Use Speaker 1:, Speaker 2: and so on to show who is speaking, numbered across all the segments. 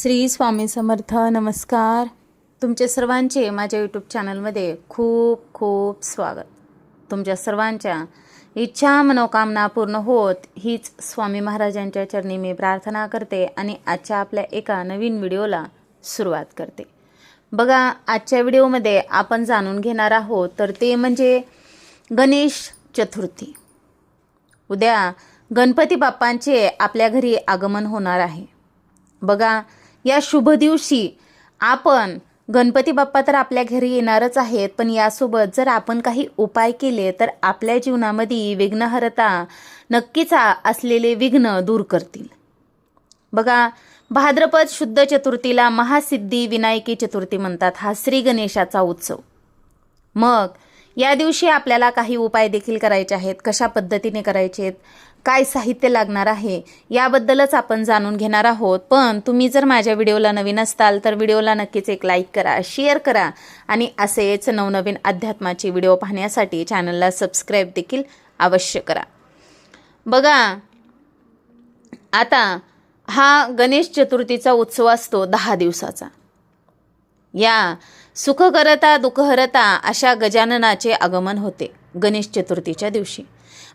Speaker 1: श्री स्वामी समर्थ नमस्कार. तुमचे सर्वांचे माझ्या यूट्यूब चॅनलमध्ये खूप खूप स्वागत. तुमच्या सर्वांच्या इच्छा मनोकामना पूर्ण होत हीच स्वामी महाराजांच्या चरणी मी प्रार्थना करते आणि आजच्या आपल्या एका नवीन व्हिडिओला सुरुवात करते. बघा आजच्या व्हिडिओमध्ये आपण जाणून घेणार आहोत तर ते म्हणजे गणेश चतुर्थी. उद्या गणपती बाप्पांचे आपल्या घरी आगमन होणार आहे. बघा या शुभ दिवशी आपण गणपती बाप्पा तर आपल्या घरी येणारच आहेत पण यासोबत जर आपण काही उपाय केले तर आपल्या जीवनामध्ये विघ्नहरता नक्कीच असलेले विघ्न दूर करतील. बघा भाद्रपद शुद्ध चतुर्थीला महासिद्धी विनायकी चतुर्थी म्हणतात हा श्री गणेशाचा उत्सव. मग या दिवशी आपल्याला काही उपाय देखील करायचे आहेत कशा पद्धतीने करायचे आहेत काय साहित्य लागणार आहे याबद्दलच आपण जाणून घेणार आहोत. पण तुम्ही जर माझ्या व्हिडिओला नवीन असताल तर व्हिडिओला नक्कीच एक लाईक करा शेअर करा आणि असेच नवनवीन अध्यात्माचे व्हिडिओ पाहण्यासाठी चॅनलला सबस्क्राईब देखील अवश्य करा. बघा आता हा गणेश चतुर्थीचा उत्सव असतो दहा दिवसाचा. या सुख करता दुःख हरता अशा गजाननाचे आगमन होते गणेश चतुर्थीच्या दिवशी.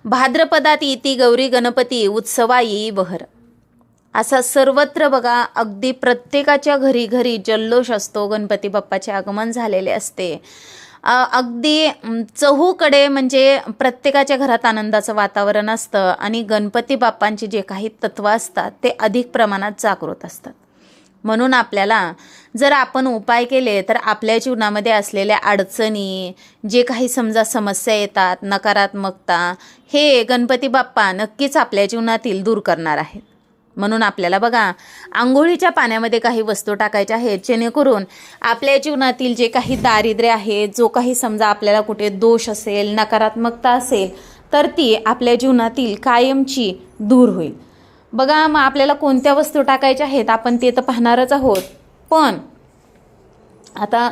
Speaker 1: भाद्रपदात इति गौरी गणपती उत्सवा येई बहर असा सर्वत्र बघा अगदी प्रत्येकाच्या घरी घरी जल्लोष असतो गणपती बाप्पाचे आगमन झालेले असते. अगदी चहूकडे म्हणजे प्रत्येकाच्या घरात आनंदाचं वातावरण असतं आणि गणपती बाप्पांची जे काही तत्व असतात ते अधिक प्रमाणात जागृत असतात. म्हणून आपल्याला जर आपण उपाय केले तर आपल्या जीवनामध्ये असलेल्या अडचणी जे काही समजा समस्या येतात नकारात्मकता हे गणपती बाप्पा नक्कीच आपल्या जीवनातील दूर करणार आहेत. म्हणून आपल्याला बघा आंघोळीच्या पाण्यामध्ये काही वस्तू टाकायच्या आहेत जेणेकरून आपल्या जीवनातील जे काही दारिद्र्य आहे जो काही समजा आपल्याला कुठे दोष असेल नकारात्मकता असेल तर ती आपल्या जीवनातील कायमची दूर होईल. बघा मग आपल्याला कोणत्या वस्तू टाकायच्या आहेत? आपण ते तर पाहणारच आहोत. पण आता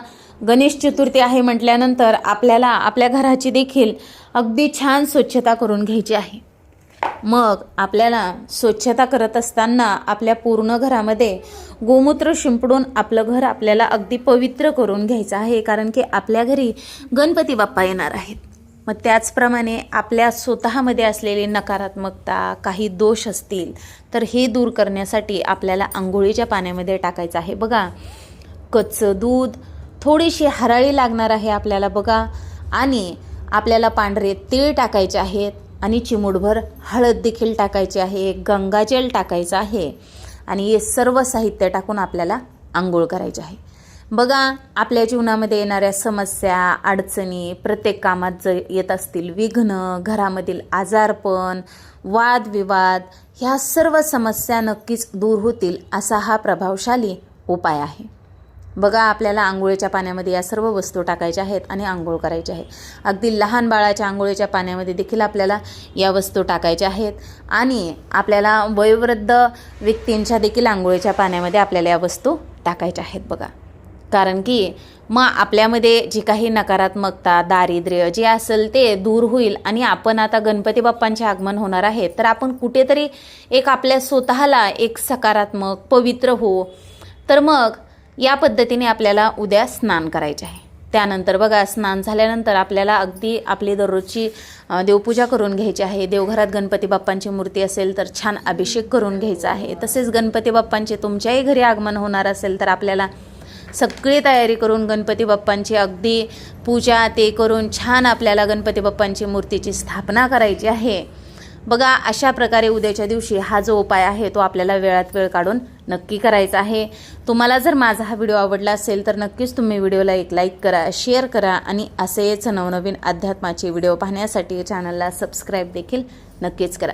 Speaker 1: गणेश चतुर्थी आहे म्हटल्यानंतर आपल्याला आपल्या घराची देखील अगदी छान स्वच्छता करून घ्यायची आहे. मग आपल्याला स्वच्छता करत असताना आपल्या पूर्ण घरामध्ये गोमूत्र शिंपडून आपलं घर आपल्याला अगदी पवित्र करून घ्यायचं आहे कारण की आपल्या घरी गणपती बाप्पा येणार आहेत. मग त्याचप्रमाणे आपल्या स्वतःमध्ये असलेली नकारात्मकता काही दोष असतील तर हे दूर करण्यासाठी आपल्याला आंघोळीच्या पाण्यामध्ये टाकायचं आहे. बघा कच्चं दूध थोडीशी हराळी लागणार आहे आपल्याला बघा. आणि आपल्याला पांढरे तीळ टाकायचे आहेत आणि चिमूटभर हळद देखील टाकायची आहे गंगाजल टाकायचं आहे. आणि हे सर्व साहित्य टाकून आपल्याला आंघोळ करायची आहे. बघा आपल्या जीवनामध्ये येणाऱ्या समस्या अडचणी प्रत्येक कामात जर येत असतील विघ्न घरामधील आजारपण वादविवाद ह्या सर्व समस्या नक्कीच दूर होतील असा हा प्रभावशाली उपाय आहे. बघा आपल्याला आंघोळीच्या पाण्यामध्ये या सर्व वस्तू टाकायच्या आहेत आणि आंघोळ करायची आहे. अगदी लहान बाळाच्या आंघोळीच्या पाण्यामध्ये देखील आपल्याला या वस्तू टाकायच्या आहेत आणि आपल्याला वयोवृद्ध व्यक्तींच्या देखील आंघोळीच्या पाण्यामध्ये आपल्याला या वस्तू टाकायच्या आहेत. बघा कारण की मग आपल्यामध्ये जी काही नकारात्मकता दारिद्र्य जे असेल ते दूर होईल आणि आपण आता गणपती बाप्पांचे आगमन होणार आहे तर आपण कुठेतरी एक आपल्या स्वतःला एक सकारात्मक पवित्र हो. तर मग या पद्धतीने आपल्याला उद्या स्नान करायचे आहे. त्यानंतर बघा स्नान झाल्यानंतर आपल्याला अगदी आपली दररोजची देवपूजा करून घ्यायची आहे. देवघरात गणपती बाप्पांची मूर्ती असेल तर छान अभिषेक करून घ्यायचा आहे. तसेच गणपती बाप्पांचे तुमच्याही घरी आगमन होणार असेल तर आपल्याला सगळी तयारी करून गणपती बाप्पांची अगदी पूजा ते करून छान आपल्याला गणपती बाप्पांची मूर्तीची स्थापना करायची आहे. बघा अशा प्रकारे उद्याच्या दिवशी हा जो उपाय आहे तो आपल्याला वेळात वेळ काढून नक्की करायचा आहे. तुम्हाला जर माझा हा व्हिडिओ आवडला असेल तर नक्कीच तुम्ही व्हिडिओला एक लाईक करा शेअर करा आणि असेच नवनवीन अध्यात्माचे व्हिडिओ पाहण्यासाठी चॅनलला सबस्क्राईब देखील नक्कीच करा.